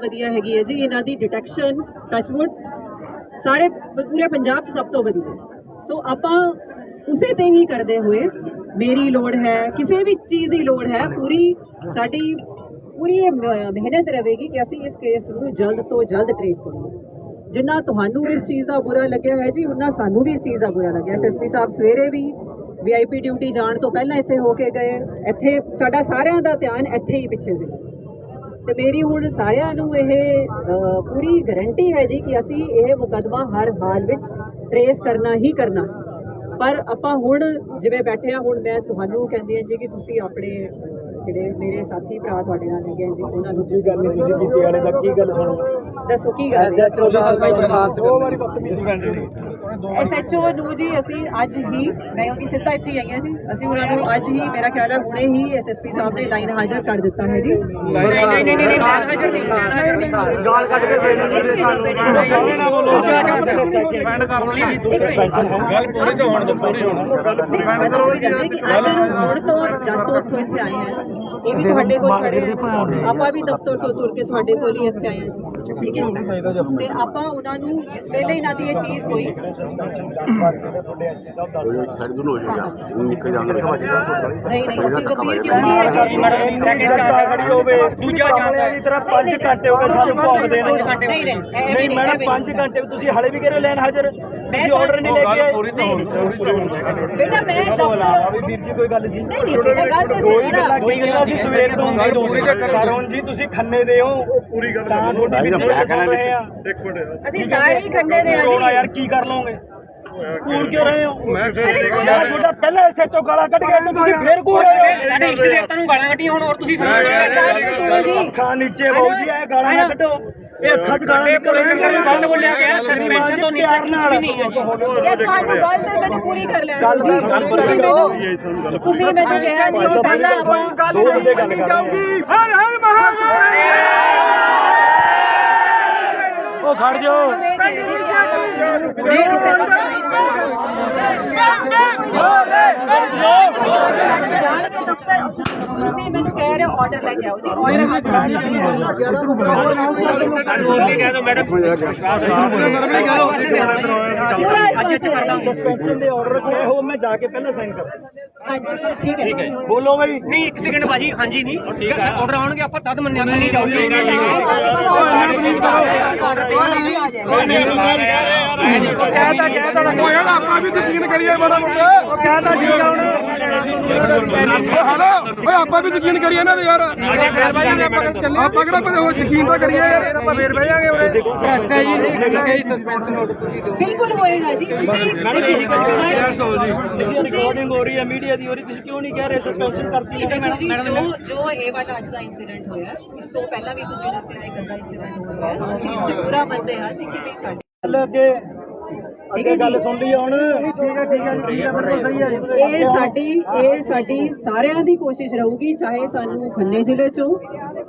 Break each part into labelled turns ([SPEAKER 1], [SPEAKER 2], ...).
[SPEAKER 1] ਬਹੁਤ ਵਧੀਆ ਹੈਗੀ ਹੈ ਜੀ, ਇਹਨਾਂ ਦੀ ਡਿਟੈਕਸ਼ਨ ਟੱਚਵੁੱਡ ਸਾਰੇ ਪੂਰੇ ਪੰਜਾਬ 'ਚ ਸਭ ਤੋਂ ਵਧੀਆ। ਸੋ ਆਪਾਂ ਉਸੇ ਤੇ ਹੀ ਕਰਦੇ ਹੋਏ ਮੇਰੀ ਲੋੜ ਹੈ, ਕਿਸੇ ਵੀ ਚੀਜ਼ ਦੀ ਲੋੜ ਹੈ, ਪੂਰੀ ਸਾਡੀ, ਪੂਰੀ ਇਹ ਮਿਹਨਤ ਰਹੇਗੀ ਕਿ ਅਸੀਂ ਇਸ ਕੇਸ ਨੂੰ ਜਲਦ ਤੋਂ ਜਲਦ ਟ੍ਰੇਸ ਕਰੀਏ। ਜਿੰਨਾ ਤੁਹਾਨੂੰ ਇਸ ਚੀਜ਼ ਦਾ ਬੁਰਾ ਲੱਗਿਆ ਹੈ ਜੀ ਉਹਨਾਂ ਸਾਨੂੰ ਵੀ ਇਸ ਚੀਜ਼ ਦਾ ਬੁਰਾ ਲੱਗਿਆ। ਐਸਐਸਪੀ ਸਾਹਿਬ ਸਵੇਰੇ ਵੀ ਵੀਆਈਪੀ ਡਿਊਟੀ ਜਾਣ ਤੋਂ ਪਹਿਲਾਂ ਇੱਥੇ ਹੋ ਕੇ ਗਏ। ਇੱਥੇ ਸਾਡਾ ਸਾਰਿਆਂ ਦਾ ਧਿਆਨ ਇੱਥੇ ਹੀ ਪਿੱਛੇ ਸੀ। ਤੇ ਮੇਰੀ ਹੁਣ ਸਾਰਿਆਂ ਨੂੰ ਇਹ ਪੂਰੀ ਗਾਰੰਟੀ ਹੈ ਜੀ ਕਿ ਅਸੀਂ ਇਹ ਮੁਕਦਮਾ ਹਰ ਹਾਲ ਵਿੱਚ ਟਰੇਸ ਕਰਨਾ ਹੀ ਕਰਨਾ। ਪਰ ਆਪਾਂ ਹੁਣ ਜਿਵੇਂ ਬੈਠੇ ਆ ਹੁਣ ਮੈਂ ਤੁਹਾਨੂੰ ਕਹਿੰਦੀ ਹਾਂ ਜੀ ਕਿ ਤੁਸੀਂ ਆਪਣੇ ਜਿਹੜੇ ਮੇਰੇ ਸਾਥੀ ਭਰਾ ਤੁਹਾਡੇ ਨਾਲ ਹੈਗੇ ਆ ਜੀ ਉਹਨਾਂ ਨੂੰ
[SPEAKER 2] ਜੀ ਗੱਲ ਨਹੀਂ ਤੁਸੀਂ ਕੀਤੀ ਵਾਲੇ ਦਾ ਕੀ ਗੱਲ ਸੁਣੋ?
[SPEAKER 1] ਦੱਸੋ ਕੀ ਗੱਲ ਹੈ?
[SPEAKER 2] ਐਸਐਚਓ ਦਾ ਸਫ਼ਾਈ ਪ੍ਰਸ਼ਾਸਨ ਦੋ ਵਾਰੀ ਬਦਤਮੀਜ਼ੀ ਕਰ ਰਹੀ
[SPEAKER 1] ਐਸਐਚਓ ਨੂੰ ਜੀ ਅਸੀਂ ਅੱਜ ਹੀ ਮੈਂ ਉਹਦੀ ਸਿੱਧਾ ਇੱਥੇ ਆਈ ਹਾਂ ਜੀ। ਅਸੀਂ ਉਹਨਾਂ ਨੂੰ ਅੱਜ ਹੀ ਮੇਰਾ ਖਿਆਲ ਹੈ ਹੁਣੇ ਹੀ ਐਸਐਸਪੀ ਸਾਹਿਬ ਨੇ ਲਾਈਨ ਹਾਜ਼ਰ ਕਰ ਦਿੱਤਾ ਹੈ ਜੀ।
[SPEAKER 2] ਨਹੀਂ ਨਹੀਂ ਨਹੀਂ ਨਹੀਂ ਗਾਲ ਕੱਢ ਕੇ ਬੈਠੇ ਸਾਨੂੰ। ਨਾ ਬੋਲੋ ਸਸਪੈਂਡ ਕਰਨ ਲਈ ਦੂਸਰੇ ਪੈਨਸ਼ਨ ਗੱਲ ਪੂਰੀ ਤੋਂ ਹੋਣ ਦੋ ਪੂਰੀ ਹੋਣ
[SPEAKER 1] ਮੈਂ ਤਾਂ ਉਹੀ ਕਹਿੰਦੀ ਕਿ ਅੱਜ ਨੂੰ ਹੁਣ ਤੋਂ ਜਦ ਤੋਂ ਉੱਥੋਂ ਇੱਥੇ ਆਏ ਆ ਇਹ ਵੀ ਤੁਹਾਡੇ ਕੋਲ ਖੜੇ ਆਪਾਂ ਵੀ ਦਫ਼ਤਰ ਤੋਂ ਤੁਰ ਕੇ ਤੁਹਾਡੇ ਕੋਲ ਹੀ ਇੱਥੇ ਆਏ ਆ ਜੀ। ਠੀਕ ਹੈ ਜੀ? ਤੇ ਆਪਾਂ ਉਹਨਾਂ ਨੂੰ ਜਿਸ ਵੇਲੇ ਇਹਨਾਂ ਦੀ ਇਹ ਚੀਜ਼ ਹੋਈ।
[SPEAKER 2] ਤੁਹਾਡੇ ਐਸਪੀ ਸਾਹਿਬ ਦੱਸ
[SPEAKER 3] ਸਾਈਡ ਤੋਂ ਹੋ ਜਾਏਗਾ ਨਿਕਲ ਜਾਂਦੇ ਨੇ
[SPEAKER 1] ਨਹੀਂ ਨਹੀਂ ਅਸੀਂ ਗੰਭੀਰ ਕਿਉਂ ਨਹੀਂ ਹੈਗੇ?
[SPEAKER 2] ਮੈਡਮ ਸੈਕਿੰਡ ਚਾਂਸ ਖੜੀ ਹੋਵੇ ਦੂਜਾ ਚਾਂਸ ਦੀ ਤਰ੍ਹਾਂ 5 ਘੰਟੇ ਹੋ ਗਏ ਸਾਨੂੰ ਭੌਂਕਦੇ ਨੇ।
[SPEAKER 1] ਨਹੀਂ ਨਹੀਂ ਇਹ
[SPEAKER 2] ਨਹੀਂ ਮੈਡਮ 5 ਘੰਟੇ ਤੁਸੀਂ ਹਲੇ ਵੀ ਲੈਣ ਹਾਜ਼ਰ? ਤੁਸੀਂ ਆਰਡਰ ਨਹੀਂ ਲੈ ਕੇ ਆਏ? ਪੂਰੀ ਤਾਂ
[SPEAKER 1] ਬੇਟਾ ਮੈਂ ਦਫ਼ਤਰ
[SPEAKER 2] ਵੀ ਵੀਰ ਜੀ ਕੋਈ ਗੱਲ ਸੀ
[SPEAKER 1] ਨਹੀਂ ਨਹੀਂ ਬੇਟਾ ਗੱਲ ਤੇ
[SPEAKER 2] ਕੋਈ
[SPEAKER 1] ਨਾ
[SPEAKER 2] ਗੱਲਾਂ ਕੋਈ ਗੱਲਾਂ ਸੀ ਸਵੇਰ ਤੋਂ ਕਰੋਨ ਜੀ ਤੁਸੀਂ ਖੰਨੇ ਦੇ ਹੋ। ਪੂਰੀ ਗੱਲ ਤਾਂ ਤੁਹਾਡੀ ਵੀ
[SPEAKER 3] ਮੈਂ ਕਹਿਣਾ
[SPEAKER 2] ਰਹੇ ਆ?
[SPEAKER 1] ਅਸੀਂ ਸਾਰੇ ਹੀ ਖੰਡੇ ਦੇ ਆ
[SPEAKER 2] ਕਰੋਨਾ
[SPEAKER 1] ਜੀ।
[SPEAKER 2] ਯਾਰ ਕੀ ਕਰ ਲਓਗੇ? ਕੂੜ ਕਿਉਂ ਰਹੇ ਹੋ? ਮੈਂ ਯਾਰ ਤੁਹਾਡਾ ਪਹਿਲਾਂ ਐਸਐਚਓ ਗਾਲਾਂ ਕੱਢ ਗਿਆ ਤੇ ਤੁਸੀਂ ਫੇਰ ਕੂੜ ਰਹੇ ਹੋ।
[SPEAKER 4] ਸਾਡੇ ਇਸ਼ਟ ਦੇਵਤਾ ਨੂੰ ਗਾਲਾਂ ਕੱਢੀਆਂ ਹੁਣ ਹੋਰ ਤੁਸੀਂ
[SPEAKER 1] ਸੁਣੋ। ਜੀ।
[SPEAKER 2] ਅੱਖਾਂ ਨੀਚੇ ਬਾਊ ਜੀ ਇਹ ਗਾਲਾਂ ਨਾ ਕੱਢੋ। ਇਹ ਅੱਖਾਂ 'ਚ ਗਾਲਾਂ ਨਿਕਲ
[SPEAKER 4] ਬੰਦ ਬੋਲਿਆ ਗਿਆ ਸਸਪੈਂਸ਼ਨ ਤੋਂ ਨੀਚੇ ਕੁਝ ਵੀ ਨਹੀਂ ਹੈ। ਜੀ
[SPEAKER 1] ਇਹ ਤੁਹਾਨੂੰ ਗੱਲ ਤੇ ਮੈਨੂੰ ਪੂਰੀ ਕਰ ਲੈਣ ਦਿਓ ਜੀ ਤੁਸੀਂ ਮੈਨੂੰ ਤੁਸੀਂ ਮੈਨੂੰ ਕਿਹਾ ਜੀ ਉਹ ਪਹਿਲਾਂ ਆਪਾਂ
[SPEAKER 2] ਗੱਲ ਜਾਊਗੀ। ਹਰ ਹਰ ਉਹ ਖੜ ਜਾਓ
[SPEAKER 1] ਹੁਣੇ ਕਿਸੇ ਨੂੰ ਜਾਣ ਕੇ ਦਫ਼ਤਰ ਤੁਸੀਂ ਮੈਨੂੰ ਕਹਿ ਰਹੇ ਹੋ ਆਰਡਰ ਲੈ ਕੇ ਆਓ ਜੀ ਆਰਡਰ ਅੱਜ
[SPEAKER 2] ਸਸਪੈਂਸ਼ਨ ਦੇ ਆਰਡਰ ਕਹੇ ਹੋ ਮੈਂ ਜਾ ਕੇ ਪਹਿਲਾਂ ਸਾਈਨ ਕਰ
[SPEAKER 1] ਹਾਂਜੀ ਠੀਕ ਹੈ
[SPEAKER 2] ਬੋਲੋ ਬਈ
[SPEAKER 4] ਨਹੀਂ ਇੱਕ ਸੈਕਿੰਡ ਭਾਜੀ ਹਾਂਜੀ ਨਹੀਂ ਠੀਕ ਹੈ ਆਰਡਰ ਆਉਣਗੇ ਆਪਾਂ ਤਦ ਮੰਨਿਆ ਨਹੀਂ ਜਾਊਗੇ
[SPEAKER 2] ਕਹਿਤਾ ਕਹਿਤਾ ਕੋਈ ਨਾ ਆਪਾਂ ਵੀ ਯਕੀਨ ਕਰੀਏ ਬੜਾ ਮੁੰਡਾ ਉਹ ਕਹਿਤਾ ਠੀਕ ਆ ਹੁਣ ਹਲੋ ਓਏ ਆਪਾਂ ਵੀ ਯਕੀਨ ਕਰੀਏ ਨਾ ਯਾਰ। ਆਪਾਂ ਕਿਹੜਾ ਉਹ ਯਕੀਨ ਤਾਂ ਕਰੀਏ ਯਾਰ। ਆਪਾਂ ਫੇਰ ਬਹਿ ਜਾਾਂਗੇ ਉਰੇ। ਪ੍ਰੈਸਟ ਹੈ ਜੀ ਕਈ ਸਸਪੈਂਸ਼ਨ ਨੋਟ ਤੁਸੀਂ ਦਿਓ
[SPEAKER 1] ਬਿਲਕੁਲ ਹੋਏਗਾ ਜੀ ਤੁਸੀਂ
[SPEAKER 2] ਰਿਕਾਰਡਿੰਗ ਹੋ ਰਹੀ ਹੈ ਮੀਡੀਆ ਦੀ ਹੋ ਰਹੀ ਤੁਸੀਂ ਕਿਉਂ ਨਹੀਂ ਕਹਿ ਰਹੇ ਸਸਪੈਂਸ਼ਨ ਕਰਤੀ ਹੈ
[SPEAKER 1] ਦੇਖੋ ਜੀ ਜੋ ਇਹ ਵਾਲਾ ਅੱਜ ਦਾ ਇਨਸੀਡੈਂਟ ਹੋਇਆ ਇਸ ਤੋਂ ਪਹਿਲਾਂ ਵੀ ਤੁਸੀਂ ਦੱਸਿਆ ਇੱਕ ਅੱਧਾ ਇਨਸੀਡੈਂਟ ਹੋਇਆ ਅਸੀਂ ਇਸ 'ਚ ਪੂਰਾ ਮੰਨਦੇ ਹਾਂ ਕਿ ਕਿਵੇਂ ਸਾਡੀ
[SPEAKER 2] ਗੱਲ ਅੱਗੇ ਅੱਗੇ ਗੱਲ ਸੁਣ ਲਈ ਹੁਣ। ਠੀਕ ਹੈ ਠੀਕ ਹੈ ਠੀਕ ਹੈ ਬਿਲਕੁਲ ਸਹੀ ਹੈ
[SPEAKER 1] ਇਹ ਸਾਡੀ ਇਹ ਸਾਡੀ ਸਾਰਿਆਂ ਦੀ ਕੋਸ਼ਿਸ਼ ਰਹੂਗੀ ਚਾਹੇ ਸਾਨੂੰ ਖੰਨੇ ਜ਼ਿਲ੍ਹੇ ਚੋਂ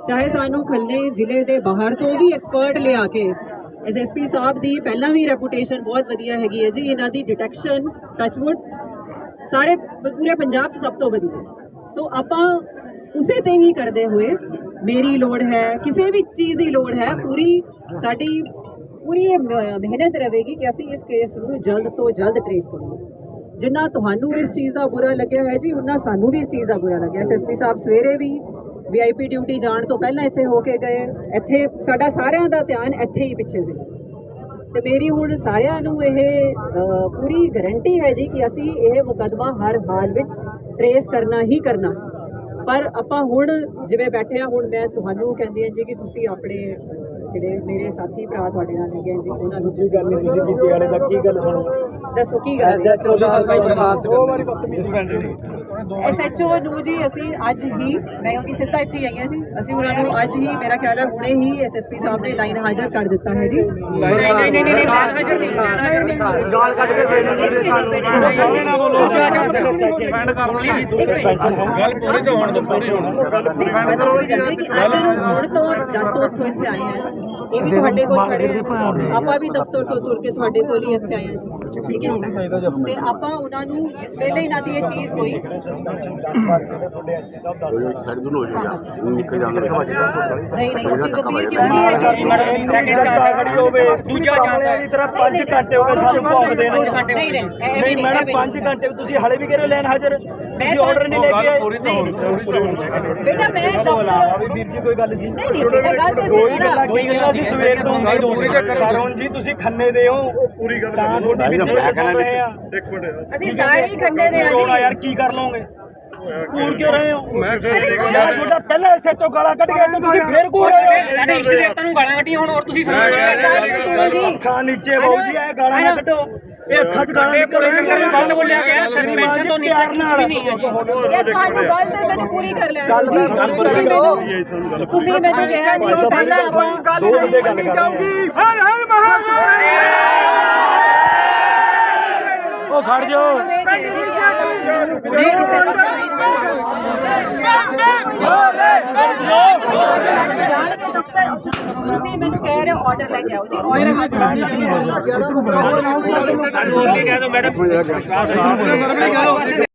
[SPEAKER 1] ਚਾਹੇ ਸਾਨੂੰ ਖੰਨੇ ਜ਼ਿਲ੍ਹੇ ਦੇ ਬਾਹਰ ਤੋਂ ਵੀ ਐਕਸਪਰਟ ਲਿਆ ਕੇ ਐਸਐਸਪੀ ਸਾਹਿਬ ਦੀ ਪਹਿਲਾਂ ਵੀ ਰੈਪੂਟੇਸ਼ਨ ਬਹੁਤ ਵਧੀਆ ਹੈਗੀ ਹੈ ਜੀ ਇਹਨਾਂ ਦੀ ਡਿਟੈਕਸ਼ਨ ਟੱਚਵੁੱਡ ਸਾਰੇ ਪੂਰੇ ਪੰਜਾਬ 'ਚ ਸਭ ਤੋਂ ਵਧੀਆ। ਸੋ ਆਪਾਂ ਉਸੇ ਤੇ ਹੀ ਕਰਦੇ ਹੋਏ ਮੇਰੀ ਲੋੜ ਹੈ ਕਿਸੇ ਵੀ ਚੀਜ਼ ਦੀ ਲੋੜ ਹੈ ਪੂਰੀ ਸਾਡੀ ਪੂਰੀ ਇਹ ਮਿਹਨਤ ਰਹੇਗੀ ਕਿ ਅਸੀਂ ਇਸ ਕੇਸ ਨੂੰ ਜਲਦ ਤੋਂ ਜਲਦ ਟ੍ਰੇਸ ਕਰੀਏ ਜਿੰਨਾ ਤੁਹਾਨੂੰ ਇਸ ਚੀਜ਼ ਦਾ ਬੁਰਾ ਲੱਗਿਆ ਹੈ ਜੀ ਉਹਨਾਂ ਸਾਨੂੰ ਵੀ ਇਸ ਚੀਜ਼ ਦਾ ਬੁਰਾ ਲੱਗਿਆ। ਐਸਐਸਪੀ ਸਾਹਿਬ ਸਵੇਰੇ ਵੀ ਵੀਆਈਪੀ ਡਿਊਟੀ ਜਾਣ ਤੋਂ ਪਹਿਲਾਂ ਇੱਥੇ ਹੋ ਕੇ ਗਏ। ਇੱਥੇ ਸਾਡਾ ਸਾਰਿਆਂ ਦਾ ਧਿਆਨ ਇੱਥੇ ਹੀ ਪਿੱਛੇ ਸੀ ਤੇ ਮੇਰੀ ਹੁਣ ਸਾਰਿਆਂ ਨੂੰ ਇਹ ਪੂਰੀ ਗਾਰੰਟੀ ਹੈ ਜੀ ਕਿ ਅਸੀਂ ਇਹ ਮੁਕਦਮਾ ਹਰ ਹਾਲ ਵਿੱਚ ਟਰੇਸ ਕਰਨਾ ਹੀ ਕਰਨਾ। ਪਰ ਆਪਾਂ ਹੁਣ ਜਿਵੇਂ ਬੈਠੇ ਆ ਹੁਣ ਮੈਂ ਤੁਹਾਨੂੰ ਕਹਿੰਦੀ ਹਾਂ ਜੀ ਕਿ ਤੁਸੀਂ ਆਪਣੇ ਜਿਹੜੇ ਮੇਰੇ ਸਾਥੀ ਭਰਾ ਤੁਹਾਡੇ ਨਾਲ ਹੈਗੇ ਆ ਜੀ ਉਹਨਾਂ ਨੂੰ
[SPEAKER 2] ਜੀ ਗੱਲ ਨਹੀਂ ਤੁਸੀਂ ਕੀਤੀ ਵਾਲੇ ਦਾ ਕੀ ਗੱਲ ਸੁਣੋ?
[SPEAKER 1] ਦੱਸੋ ਕੀ ਗੱਲ ਹੈ?
[SPEAKER 2] ਐਸਐਚਓ ਦਾ ਸਫ਼ਾਈ ਪ੍ਰਸ਼ਾਸਨ ਦੋ ਵਾਰੀ ਬਦਤਮੀਜ਼ੀ ਕਰ ਰਹੀ
[SPEAKER 1] ਐਸਐਚਓ ਨੂੰ ਜੀ ਅਸੀਂ ਅੱਜ ਹੀ ਮੈਂ ਉਹਦੀ ਸਿੱਧਾ ਇੱਥੇ ਹੀ ਆਈ ਹਾਂ ਜੀ। ਅਸੀਂ ਉਹਨਾਂ ਨੂੰ ਅੱਜ ਹੀ ਮੇਰਾ ਖਿਆਲ ਹੈ ਹੁਣੇ ਹੀ ਐਸਐਸਪੀ ਸਾਹਿਬ ਨੇ ਲਾਈਨ ਹਾਜ਼ਰ ਕਰ ਦਿੱਤਾ ਹੈ ਜੀ।
[SPEAKER 4] ਨਹੀਂ ਨਹੀਂ ਨਹੀਂ
[SPEAKER 2] ਗਾਲ ਕੱਢ ਕੇ ਬੈਠੇ ਸਾਨੂੰ। ਨਾ ਬੋਲੋ ਸਸਪੈਂਡ ਕਰਨ ਲਈ ਦੂਸਰੇ ਪੈਨਸ਼ਨ ਗੱਲ ਪੂਰੀ ਤੋਂ ਹੋਣ ਦੋ ਪੂਰੀ ਹੋਣ।
[SPEAKER 1] ਮੈਂ ਤਾਂ ਉਹੀ ਕਹਿੰਦੀ ਕਿ ਅੱਜ ਨੂੰ ਹੁਣ ਤੋਂ ਜਦ ਤੋਂ ਉੱਥੋਂ ਇੱਥੇ ਆਏ ਆ ਇਹ ਵੀ ਤੁਹਾਡੇ ਕੋਲ ਖੜੇ ਆਪਾਂ ਵੀ ਦਫ਼ਤਰ ਤੋਂ ਤੁਰ ਕੇ ਤੁਹਾਡੇ ਕੋਲ ਹੀ ਇੱਥੇ ਆਏ ਆ ਜੀ। ਠੀਕ ਹੈ ਤੇ ਆਪਾਂ ਉਹਨਾਂ ਨੂੰ ਜਿਸ ਵੇਲੇ ਇਹਨਾਂ ਦੀ ਇਹ ਚੀਜ਼ ਹੋਈ
[SPEAKER 3] ਸਾਈਡ ਦੂਰ ਹੋ ਜਾਏਗਾ ਨਿਕਲ ਜਾਂਦੇ
[SPEAKER 1] ਨਹੀਂ ਨਹੀਂ ਅਸੀਂ ਗੰਭੀਰ ਕਿਉਂ ਨਹੀਂ ਹੈਗੇ?
[SPEAKER 4] ਮੈਡਮ ਸੈਕਿੰਡ ਚਾਂਸ ਖੜੀ ਹੋਵੇ ਦੂਜਾ ਚਾਂਸ
[SPEAKER 2] ਦੀ ਤਰ੍ਹਾਂ 5 ਘੰਟੇ ਹੋ ਗਏ ਸਾਨੂੰ ਭੌਂਕਦੇ ਨੂੰ
[SPEAKER 1] ਨਹੀਂ। ਨਹੀਂ ਐਵੇਂ
[SPEAKER 2] ਨਹੀਂ
[SPEAKER 1] ਨਹੀਂ
[SPEAKER 2] ਮੈਡਮ
[SPEAKER 1] ਐਵੇਂ
[SPEAKER 2] 5 ਘੰਟੇ ਤੁਸੀਂ ਹਲੇ ਵੀ ਕਹਿ ਰਹੇ ਹੋ ਲੈਣ ਹਾਜ਼ਰ? ਤੁਸੀਂ ਆਰਡਰ ਨਹੀਂ ਲੈ ਕੇ ਆਏ।
[SPEAKER 1] ਬੇਟਾ ਮੈਂ
[SPEAKER 2] ਬੁਲਾਵਾ
[SPEAKER 1] ਦਫ਼ਤਰ
[SPEAKER 2] ਵੀ ਵੀਰ ਜੀ ਕੋਈ ਗੱਲ ਸੀ।
[SPEAKER 1] ਨਹੀਂ ਨਹੀਂ ਬੇਟਾ ਗੱਲ ਤੇ
[SPEAKER 2] ਕੋਈ ਗੱਲਾਂ
[SPEAKER 1] ਨਾ
[SPEAKER 2] ਕੋਈ ਗੱਲਾਂ ਸੀ ਸਵੇਰ ਤੋਂ
[SPEAKER 5] ਗੱਲ ਪੂਰੀ ਤੇ। ਕਰੋ।
[SPEAKER 2] ਕਰੋਨ ਜੀ ਤੁਸੀਂ ਖੰਨੇ ਦੇ ਹੋ। ਪੂਰੀ ਗੱਲ ਤਾਂ ਤੁਹਾਡੀ ਵੀ
[SPEAKER 3] ਮੈਂ ਕਹਿਣਾ
[SPEAKER 2] ਰਹੇ ਆ।
[SPEAKER 1] ਅਸੀਂ ਸਾਰੇ ਹੀ ਖੰਡੇ ਦੇ
[SPEAKER 2] ਰੋਣਾ
[SPEAKER 1] ਆ
[SPEAKER 2] ਯਾਰ ਕੀ ਕਰ ਲਓਗੇ? ਕੂਰ ਕਿਉਂ ਰਹੇ ਹੋ? ਯਾਰ ਤੁਹਾਡਾ ਪਹਿਲਾਂ ਐਸਐਚਓ ਗਾਲਾਂ ਕੱਢ ਗਿਆ ਤੇ ਤੁਸੀਂ ਫੇਰ ਕੂਰ ਰਹੇ ਹੋ।
[SPEAKER 4] ਸਾਡੇ ਇਸ਼ੂ ਦੇਵਤਾ ਨੂੰ ਗਾਲਾਂ ਕੱਢੀਆਂ ਹੁਣ ਹੋਰ ਤੁਸੀਂ ਸੁਣੋ
[SPEAKER 1] ਜੀ
[SPEAKER 2] ਅੱਖਾਂ ਨੀਚੇ ਬਾਊ ਜੀ ਇਹ ਗਾਲਾਂ ਨਾ ਕੱਢੋ। ਇਹ ਅੱਖਾਂ 'ਚ ਗਾਲਾਂ ਨਿਕਲ ਰਹੀਆਂ
[SPEAKER 4] ਬੰਦ ਬੋਲਿਆ ਗਿਆ ਸਸਪੈਂਸ਼ਨ ਤੋਂ ਨੀਚੇ ਕੁਝ ਨਹੀਂ ਹੈ ਜੀ
[SPEAKER 1] ਇਹ ਤੁਹਾਨੂੰ ਗੱਲ ਤੇ ਮੈਨੂੰ ਪੂਰੀ ਕਰ ਲੈਣ
[SPEAKER 2] ਗੱਲ ਗੱਲ
[SPEAKER 1] ਜੀ ਤੁਸੀਂ ਮੈਨੂੰ ਤੁਸੀਂ ਮੈਨੂੰ ਕਿਹਾ ਜੀ ਕਿ ਪਹਿਲਾਂ ਆਪਾਂ
[SPEAKER 2] ਗੱਲ ਕਰਾਂਗੇ
[SPEAKER 5] ਹਰ ਹਰ ਮਹਾਰਾਜ
[SPEAKER 2] ਉਹ ਖੜ ਜਾਓ।
[SPEAKER 1] ਨਹੀਂ ਕਿਸੇ ਨੂੰ ਜਾਣ ਕੇ ਦਫ਼ਤਰ ਤੁਸੀਂ ਮੈਨੂੰ ਕਹਿ ਰਹੇ ਹੋ ਆਰਡਰ ਲੈ ਕੇ ਆਓ ਜੀ
[SPEAKER 4] ਕਹਿ ਦੋ ਮੈਡਮ ਵਿਸ਼ਵਾਸ